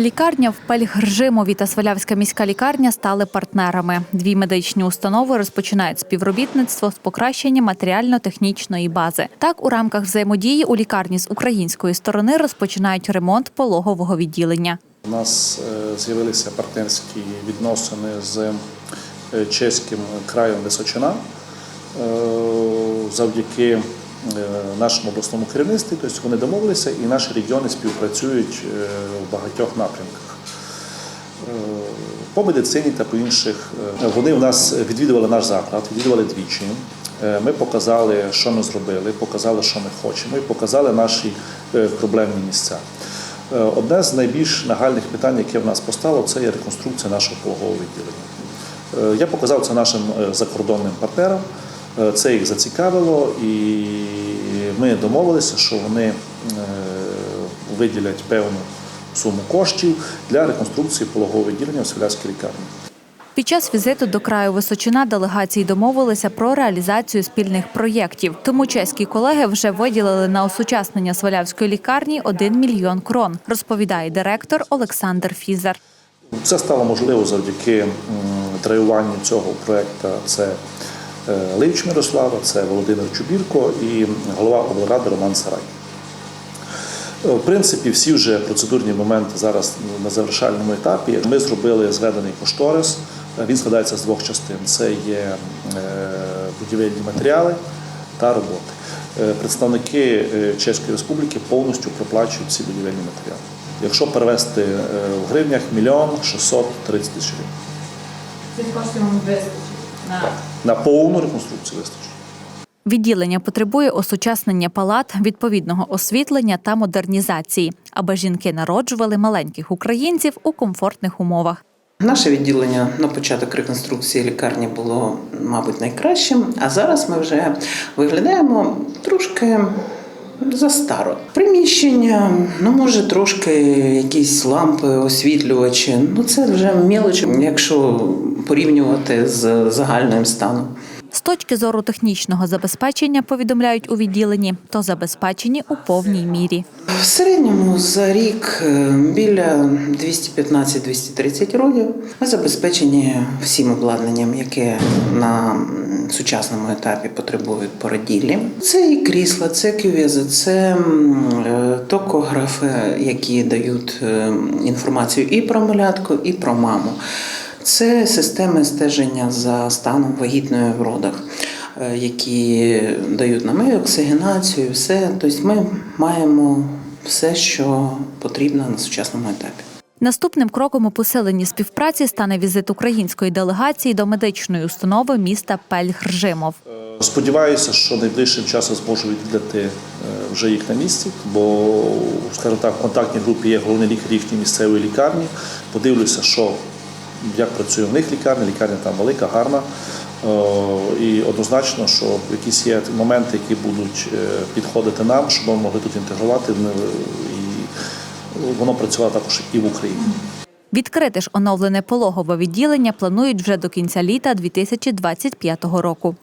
Лікарня в Пельгржимові та Свалявська міська лікарня стали партнерами. Дві медичні установи розпочинають співробітництво з покращення матеріально-технічної бази. Так, у рамках взаємодії у лікарні з української сторони розпочинають ремонт пологового відділення. У нас е, з'явилися партнерські відносини з е, чеським краєм Височина Е, завдяки нашому обласному керівництву. Тобто вони домовилися і наші регіони співпрацюють е, в багатьох напрямках. Е, По медицині та по інших Е, вони в нас відвідували наш заклад, відвідували двічі. Е, Ми показали, що ми зробили, показали, що ми хочемо, і показали наші е, проблемні місця. Е, Одне з найбільш нагальних питань, яке в нас постало, це є реконструкція нашого пологового відділення. Е, Я показав це нашим е, закордонним партнерам. Е, Це їх зацікавило, і ми домовилися, що вони е, виділять певну суму коштів для реконструкції пологового відділення в Свілявській лікарні. Під час візиту до краю Височина делегації домовилися про реалізацію спільних проєктів. Тому чеські колеги вже виділили на осучаснення Свалявської лікарні 1 мільйон крон, розповідає директор Олександр Фізер. Це стало можливо завдяки м, цього проєкту. Це е, Левич Мирослава, це Володимир Чубірко і голова облради Роман Сарай. Е, В принципі, всі вже процедурні моменти зараз на завершальному етапі. Ми зробили зведений кошторис. Е, Він складається з двох частин: це є будівельні матеріали та роботи. Представники Чеської Республіки повністю проплачують ці будівельні матеріали. Якщо перевести в гривнях, мільйон 630 тисяч гривень. Цих коштів вам вистачить на На повну реконструкцію вистачить. Відділення потребує осучаснення палат, відповідного освітлення та модернізації, аби жінки народжували маленьких українців у комфортних умовах. Наше відділення на початок реконструкції лікарні було, мабуть, найкращим, а зараз ми вже виглядаємо трошки застаро. Приміщення, ну може трошки якісь лампи, освітлювачі. Ну це вже мілочі, якщо порівнювати з загальним станом. З точки зору технічного забезпечення, повідомляють у відділенні, то забезпечені у повній мірі. В середньому за рік е, біля 215-230 родів. Ми забезпечені всім обладнанням, яке на сучасному етапі потребують породіллі. Це і крісла, це кювези, це е, токографи, які дають е, інформацію і про малятку, і про маму. Це системи стеження за станом вагітної в родах, е, які дають нам і оксигенацію, все. Тобто ми маємо все, що потрібно на сучасному етапі. Наступним кроком у посиленні співпраці стане візит української делегації до медичної установи міста Пельгржимов. Сподіваюся, що найближчим часом зможу відвідати е, вже їх на місці, бо, скажімо так, в контактній групі є головний лікар їхньої місцевої лікарні. Подивлюся, що як працює в них лікарня. Лікарня там велика, гарна. Е, І однозначно, що якісь є моменти, які будуть е, підходити нам, щоб ми могли тут інтегрувати е, і воно працювало також і в Україні. Відкрити ж оновлене пологове відділення планують вже до кінця літа 2025 року.